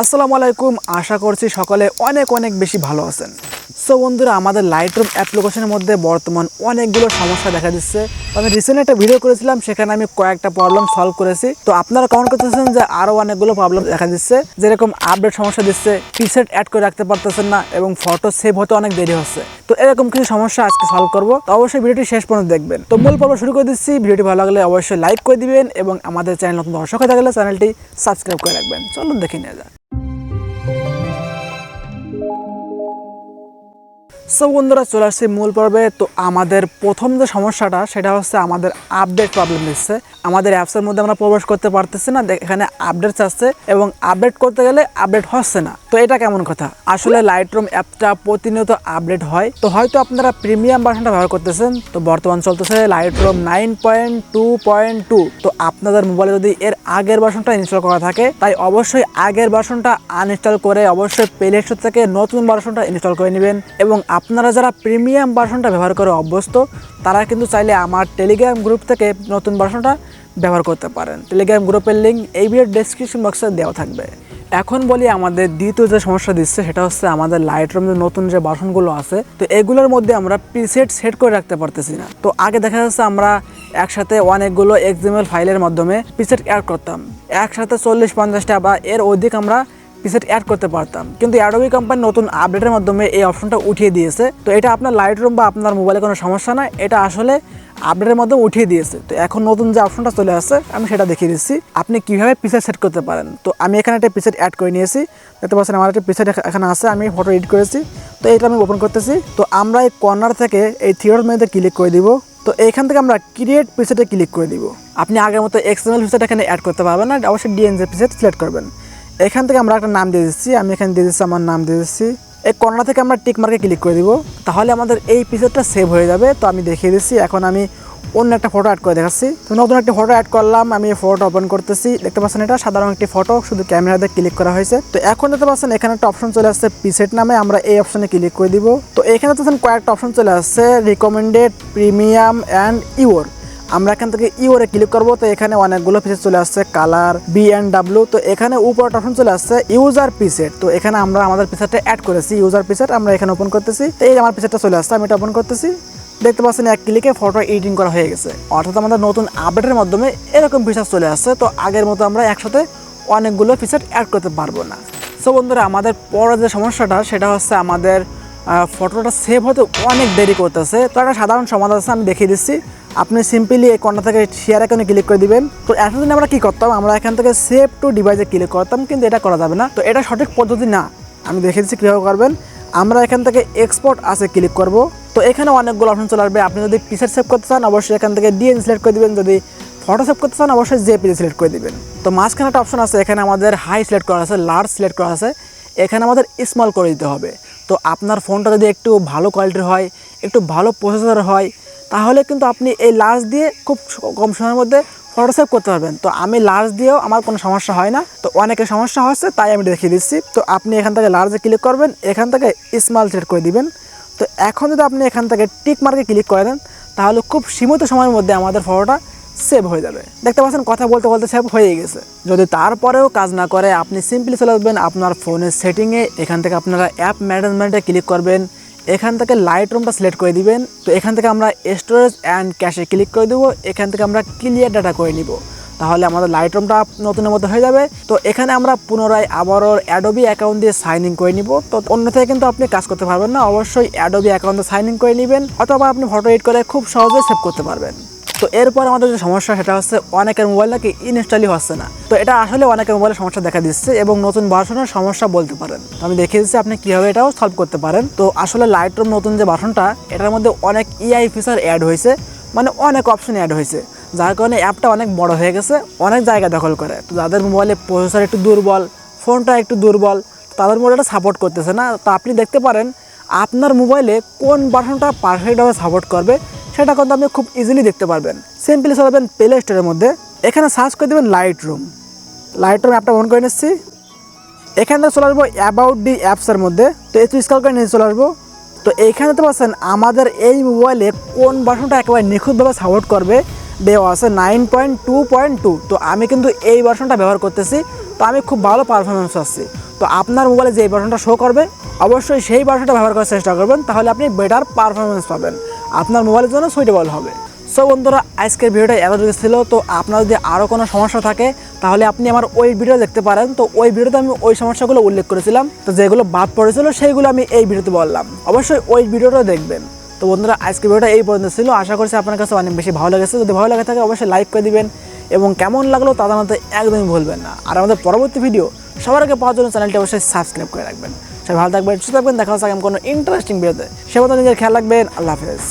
আসসালামু আলাইকুম। আশা করছি সকলে অনেক অনেক বেশি ভালো আছেন। সো বন্ধুরা, আমাদের লাইটরুম অ্যাপ্লিকেশনের মধ্যে বর্তমান অনেকগুলো সমস্যা দেখা দিচ্ছে। আমি রিসেন্ট একটা ভিডিও করেছিলাম, সেখানে আমি কয়েকটা প্রবলেম সলভ করেছি। তো আপনারা কমেন্ট করতেছেন যে আরও অনেকগুলো প্রবলেম দেখা দিচ্ছে। যেরকম আপডেট সমস্যা দিচ্ছে পিসেট অ্যাড করে রাখতে পারতেছেন না, এবং ফটো সেভ হতে অনেক দেরি হচ্ছে। তো এরকম কিছু সমস্যা আজকে সলভ করব। তো অবশ্যই ভিডিওটি শেষ পর্যন্ত দেখবেন। তো মূল পর্ব শুরু করে দিচ্ছি। ভিডিওটি ভালো লাগলে অবশ্যই লাইক করে দিবেন, এবং আমাদের চ্যানেল নতুন দর্শক হয়ে থাকলে চ্যানেলটি সাবস্ক্রাইব করে রাখবেন। চলুন দেখে নিয়ে যাক। সো বন্ধুরা, চলে আসছি মূল পর্বে। তো আমাদের প্রথম যে সমস্যাটা, সেটা হচ্ছে আমাদের আপডেট প্রবলেম দিচ্ছে। আমাদের অ্যাপসের মধ্যে আমরা প্রবেশ করতে পারতেছি না এখানে আপডেট চাচ্ছে এবং আপডেট করতে গেলে আপডেট হচ্ছে না। তো এটা কেমন কথা? আসলে লাইটরুম অ্যাপটা প্রতিনিয়ত আপডেট হয়। তো হয়তো আপনারা প্রিমিয়াম ভার্সনটা ব্যবহার করতেছেন, তো বর্তমান চলতেছে Lightroom nine point two point two তো আপনাদের মোবাইলে যদি এর আগের ভার্সনটা ইনস্টল করা থাকে, তাই অবশ্যই আগের ভার্সনটা আনইনস্টল করে অবশ্যই প্লে স্টোর থেকে নতুন ভার্সনটা ইনস্টল করে নেবেন এবং আপনারা যারা প্রিমিয়াম ভার্সনটা ব্যবহার করে অভ্যস্ত, তারা কিন্তু চাইলে আমার টেলিগ্রাম গ্রুপ থেকে নতুন ভার্সনটা ব্যবহার করতে পারেন। টেলিগ্রাম গ্রুপের লিঙ্ক এই ভিডিওর ডেসক্রিপশন বক্সে দেওয়া থাকবে। এখন বলি আমাদের দ্বিতীয় যে সমস্যা দিচ্ছে, সেটা হচ্ছে আমাদের লাইটরুম যে নতুন যে বাসনগুলো আছে, তো এগুলোর মধ্যে আমরা প্রিসেট সেট করে রাখতে পারতেছি না। তো আগে দেখা যাচ্ছে আমরা একসাথে অনেকগুলো এক্সএমএল ফাইলের মাধ্যমে প্রিসেট অ্যাড করতাম। একসাথে চল্লিশ পঞ্চাশটা বা এর অধিক আমরা প্রিসেট অ্যাড করতে পারতাম। কিন্তু অ্যাডোবি কোম্পানি নতুন আপডেটের মাধ্যমে এই অপশনটা উঠিয়ে দিয়েছে। তো এটা আপনার লাইট রুম বা আপনার মোবাইলে কোনো সমস্যা না এটা আসলে আপডেটের মাধ্যমে উঠিয়ে দিয়েছে। তো এখন নতুন যে অপশনটা চলে আসছে, আমি সেটা দেখিয়ে দিচ্ছি। আপনি কীভাবে পিসেট সেট করতে পারেন? তো আমি এখানে একটা পিসেট অ্যাড করে নিয়েছি। দেখতে পাচ্ছেন আমার একটা পিসেট এখানে আছে। আমি ফটো এডিট করেছি। তো এটা আমি ওপেন করতেছি। তো আমরা এই কর্নার থেকে এই থিওর মেনুতে ক্লিক করে দিব। তো এইখান থেকে আমরা ক্রিয়েট পিসেটে ক্লিক করে দিব। আপনি আগের মতো এক্সএমএল পিসেট এখানে অ্যাড করতে পারবেন না। অবশ্যই ডিএনজে পিসেট সিলেক্ট করবেন। এখান থেকে আমরা একটা নাম দিয়ে দিচ্ছি, আমি এখানে দিয়ে দিচ্ছি আমার নাম দিয়ে দিচ্ছি। এই কর্নার থেকে আমরা টিক মার্কে ক্লিক করে দিব, তাহলে আমাদের এই পিসেটটা সেভ হয়ে যাবে। তো আমি দেখিয়ে দিচ্ছি, এখন আমি অন্য একটা ফটো অ্যাড করে দেখাচ্ছি। তো নতুন একটা ফটো অ্যাড করলাম, আমি ফটো ওপেন করতেছি। দেখতে পাচ্ছেন এটা? সাধারণ একটি ফটো শুধু ক্যামেরাতে ক্লিক করা হয়েছে। তো এখন দেখতে পাচ্ছেন, এখানে একটা অপশন চলে আসছে পিসেট নামে, আমরা এই অপশনে ক্লিক করে দিব। তো এখানে দেখছেন কয়েকটা অপশন চলে আসছে রিকমেন্ডেড প্রিমিয়াম অ্যান্ড ইওর আমরা এখান থেকে ইওরে ক্লিক করব, তো এখানে অনেকগুলো ফিচার চলে আসছে কালার বি অ্যান্ড ডাব্লু তো এখানে উপর অপশন চলে আসছে ইউজার পিসেট তো এখানে আমরা আমাদের পিসারটা অ্যাড করেছি ইউজার পিসেট আমরা এখানে ওপেন করতেছি, তো এই আমার পিসারটা চলে আসছে, আমি এটা ওপেন করতেছি, দেখতে পাচ্ছেন এক ক্লিকে ফটো এডিটিং করা হয়ে গেছে, অর্থাৎ আমাদের নতুন আপডেটের মাধ্যমে এরকম ফিচার চলে আসছে, তো আগের মতো আমরা একসাথে অনেকগুলো ফিচার অ্যাড করতে পারব না। সো বন্ধুরা, আমাদের পরের যে সমস্যাটা, সেটা হচ্ছে আমাদের ফটোটা সেভ হতে অনেক দেরি করতেছে। তো একটা সাধারণ সমাধান আছে, আমি দেখিয়ে দিচ্ছি। আপনি সিম্পলি এই কর্নার থেকে শেয়ার এখানে ক্লিক করে দিবেন। তো এতদিন আমরা কি করতাম? আমরা এখান থেকে সেভ টু ডিভাইসে ক্লিক করতাম, কিন্তু এটা করা যাবে না। তো এটা সঠিক পদ্ধতি না। আমি দেখে দিচ্ছি কীভাবে করবেন। আমরা এখান থেকে এক্সপোর্ট আছে ক্লিক করব। তো এখানে অনেকগুলো অপশন চলে আসবে। আপনি যদি পিসের সেভ করতে চান, অবশ্যই এখান থেকে ডিএন সিলেক্ট করে দিবেন। যদি ফটো সেভ করতে চান, অবশ্যই জেপিজি সিলেক্ট করে দিবেন। তো মাঝখানে একটা অপশন আছে, এখানে আমাদের হাই সিলেক্ট করা আছে লার্জ সিলেক্ট করা আছে। এখানে আমাদের স্মল করে দিতে হবে। তো আপনার ফোনটা যদি একটু ভালো কোয়ালিটির হয়, একটু ভালো প্রসেসর হয়, তাহলে কিন্তু আপনি এই লার্জ দিয়ে খুব কম সময়ের মধ্যে ফটো সেভ করতে পারবেন। তো আমি লার্জ দিয়েও আমার কোনো সমস্যা হয় না। তো অনেকের সমস্যা হচ্ছে, তাই আমি দেখিয়ে দিচ্ছি। তো আপনি এখান থেকে লার্জে ক্লিক করবেন, এখান থেকে স্মল সেট করে দিবেন। তো এখন যদি আপনি এখান থেকে টিক মার্কে ক্লিক করেন, তাহলে খুব সীমিত সময়ের মধ্যে আমাদের ফটোটা সেভ হয়ে যাবে। দেখতে পাচ্ছেন, কথা বলতে বলতে সেভ হয়ে গেছে। যদি তারপরেও কাজ না করে, আপনি সিম্পলি চলে আসবেন আপনার ফোনের সেটিংয়ে এখান থেকে আপনারা অ্যাপ ম্যানেজমেন্টে ক্লিক করবেন। এখান থেকে লাইট রুমটা সিলেক্ট করে দিবেন। তো এখান থেকে আমরা স্টোরেজ অ্যান্ড ক্যাশে ক্লিক করে দেবো। এখান থেকে আমরা ক্লিয়ার ডাটা করে নিব। তাহলে আমাদের লাইট রুমটা নতুনের মতো হয়ে যাবে। তো এখানে আমরা পুনরায় আবারও অ্যাডোবি অ্যাকাউন্ট দিয়ে সাইন ইন করে নিব। তো অন্য থেকে কিন্তু আপনি কাজ করতে পারবেন না। অবশ্যই অ্যাডোবি অ্যাকাউন্টে সাইন ইন করে নেবেন। অথবা আপনি ফটো এডিট করে খুব সহজে সেভ করতে পারবেন। তো এরপর আমাদের যে সমস্যা সেটা হচ্ছে অনেকের মোবাইল নাকি ইনস্টলই হচ্ছে না। তো এটা আসলে অনেকের মোবাইলে সমস্যা দেখা দিচ্ছে এবং নতুন ভার্সনের সমস্যা বলতে পারেন। তো আমি দেখিয়ে দিচ্ছি আপনি কীভাবে এটাও সলভ করতে পারেন। তো আসলে লাইটরুম নতুন যে ভার্সনটা এটার মধ্যে অনেক ইআই ফিচার অ্যাড হয়েছে মানে অনেক অপশন অ্যাড হয়েছে। যার কারণে অ্যাপটা অনেক বড় হয়ে গেছে, অনেক জায়গা দখল করে। তো যাদের মোবাইলে প্রসেসর একটু দুর্বল ফোনটা একটু দুর্বল, তাদের মোবাইলটা সাপোর্ট করতেছে না। তো আপনি দেখতে পারেন, আপনার মোবাইলে কোন বাটনটা পারফেক্টভাবে সাপোর্ট করবে সেটা কিন্তু আপনি খুব ইজিলি দেখতে পারবেন। সিম্পলি চলাবেন প্লে স্টোরের মধ্যে। এখানে সার্চ করে দেবেন লাইট রুম লাইট রুম অ্যাপটা অন করে নিচ্ছি। এখান থেকে চলে আসব অ্যাবাউট দি অ্যাপসের মধ্যে। তো একটু স্কল করে নিয়ে চলে আসব। তো এইখানে তো পাচ্ছেন আমাদের এই মোবাইলে কোন বাটনটা একেবারে নিখুঁতভাবে সাপোর্ট করবে? দেওয়া আছে nine point two point two তো আমি কিন্তু এই ভার্সনটা ব্যবহার করতেছি। তো আমি খুব ভালো পারফরমেন্স পাচ্ছি। তো আপনার মোবাইলে যে বাটনটা শো করবে, অবশ্যই সেই বাটনটা ব্যবহার করার চেষ্টা করবেন। তাহলে আপনি বেটার পারফরমেন্স পাবেন। আপনার মোবাইলের জন্য সুইটেবল হবে। সো বন্ধুরা, আজকের ভিডিওটা এতটুকু ছিল, তো আপনার যদি আরও কোনো সমস্যা থাকে, তাহলে আপনি আমার ওই ভিডিও দেখতে পারেন। তো ওই ভিডিওতে আমি ওই সমস্যাগুলো উল্লেখ করেছিলাম। তো যেগুলো বাদ পড়েছিল, সেইগুলো আমি এই ভিডিওতে বললাম। অবশ্যই ওই ভিডিওটা দেখবেন। তো বন্ধুরা, আজকের ভিডিওটা এই পর্যন্ত ছিল। আশা করছি আপনার কাছে অনেক বেশি ভালো লেগেছে। যদি ভালো লাগে থাকে, অবশ্যই লাইক করে দিবেন। এবং কেমন লাগল তা জানাতে একদমই ভুলবেন না। আর আমাদের পরবর্তী ভিডিও সবার আগে পাওয়ার জন্য চ্যানেলটি অবশ্যই সাবস্ক্রাইব করে রাখবেন। সবাই ভালো থাকবেন, সুস্থ থাকবেন। দেখা হচ্ছে কোনো ইন্টারেস্টিং ভিডিওতে সে মতো নিজের খেয়াল রাখবেন। আল্লাহ হাফেজ।